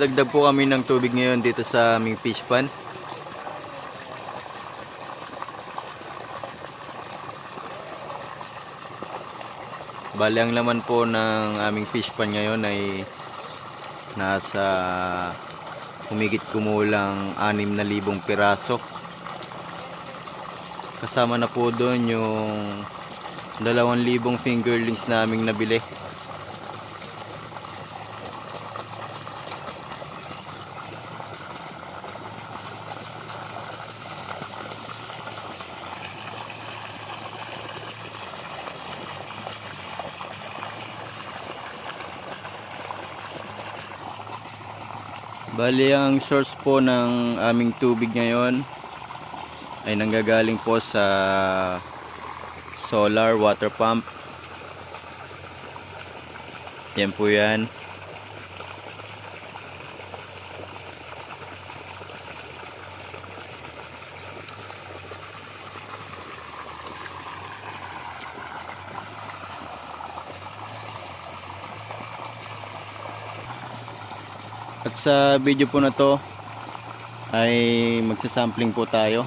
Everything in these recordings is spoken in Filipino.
Dagdag po kami ng tubig ngayon dito sa aming fish pan. Bali ang laman po ng aming fish pan ngayon ay nasa humigit kumulang 6,000 piraso. Kasama na po doon yung 2,000 fingerlings naming nabili. Bali ang source po ng aming tubig ngayon ay nanggagaling po sa solar water pump. Yan po yan. At sa video po na to ay magsasampling po tayo.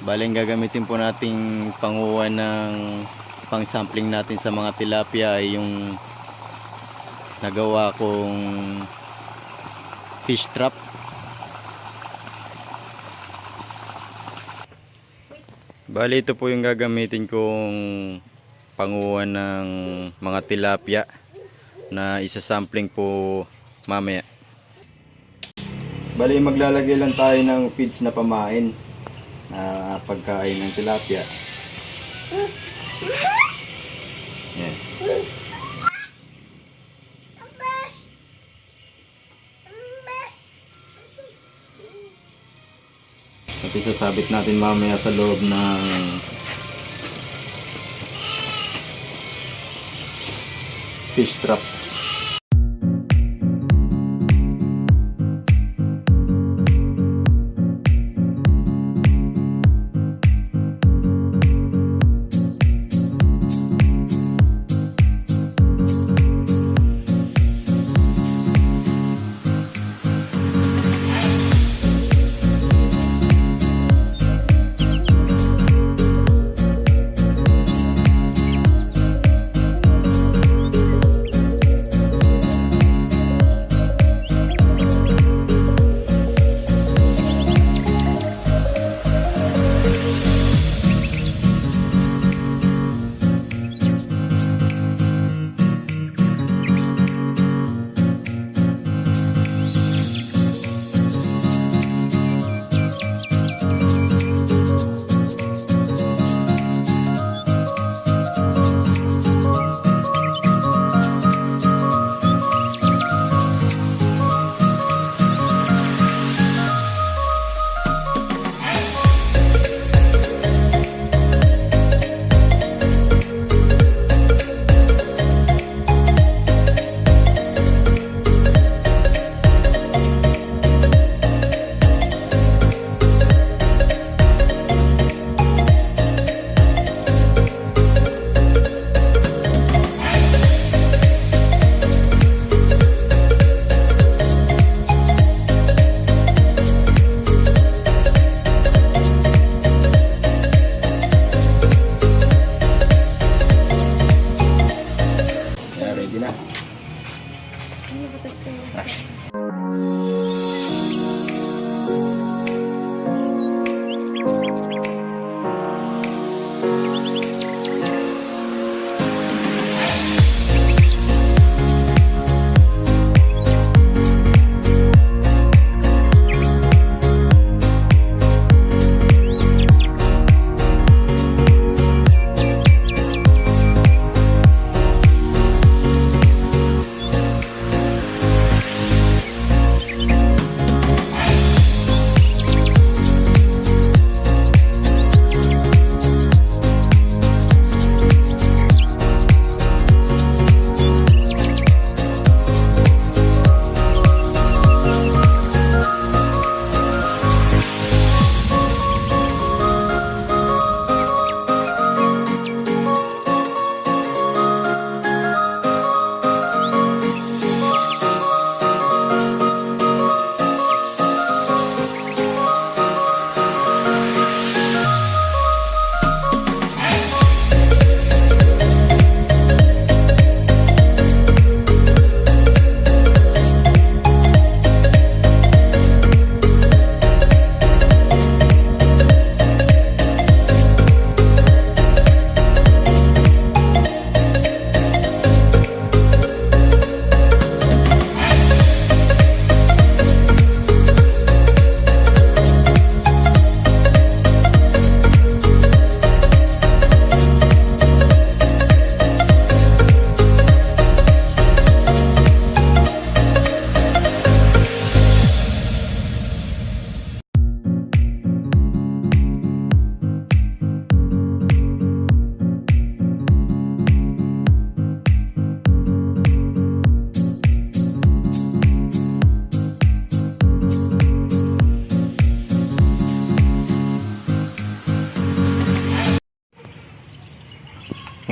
Baling gagamitin po nating panguha ng pang sampling natin sa mga tilapia ay yung nagawa kong fish trap. Bali ito po yung gagamitin kong panguha ng mga tilapia na isa-sampling po mamaya. Bali maglalagay lang tayo ng feeds na pamain na pagkain ng tilapia. Yan. At isasabit natin mamaya sa loob ng fish trap.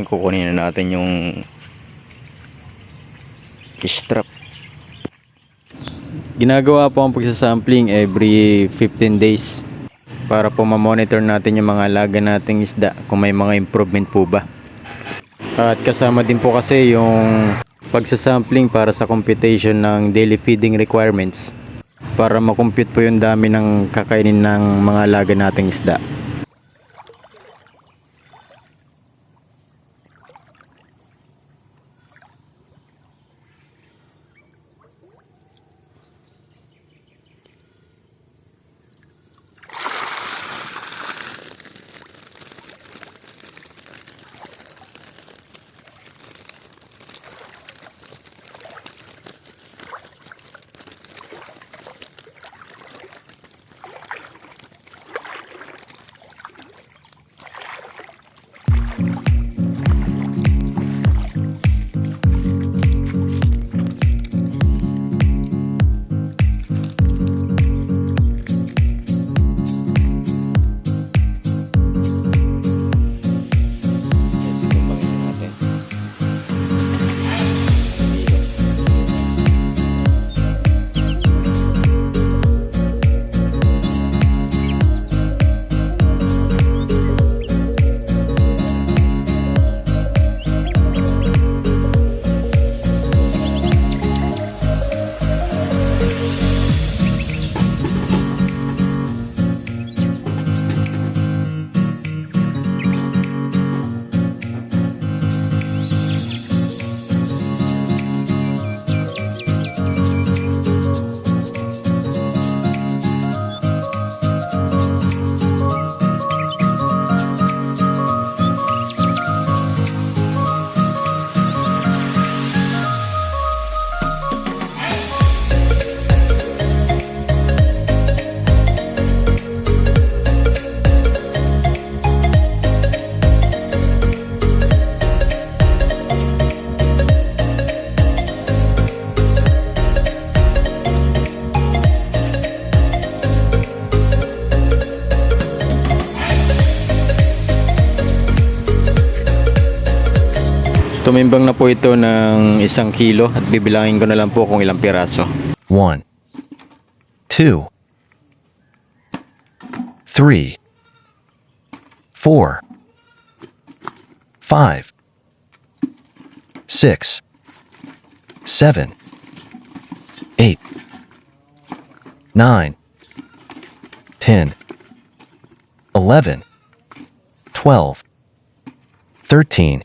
Kukunin na natin yung strap. Ginagawa po ang pagsasampling every 15 days para po ma-monitor natin yung mga alaga nating isda kung may mga improvement po ba. At kasama din po kasi yung pagsasampling para sa computation ng daily feeding requirements para makompute po yung dami ng kakainin ng mga alaga nating isda. Mm-hmm. Tumimbang na po ito ng isang kilo at bibilangin ko na lang po kung ilang piraso. one, two, three, four, five, six, seven, eight, nine, ten, eleven, twelve, thirteen,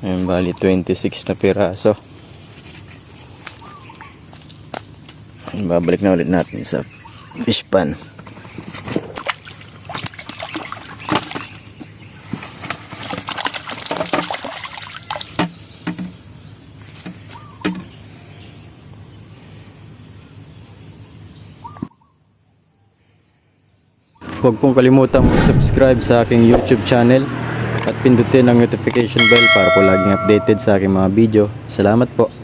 Ayun, bali 26 na piraso. Ayun, Babalik na ulit natin sa fish pan. Huwag pong kalimutan mag-subscribe sa aking YouTube channel pindutin ang notification bell para po laging updated sa aking mga video. Salamat po.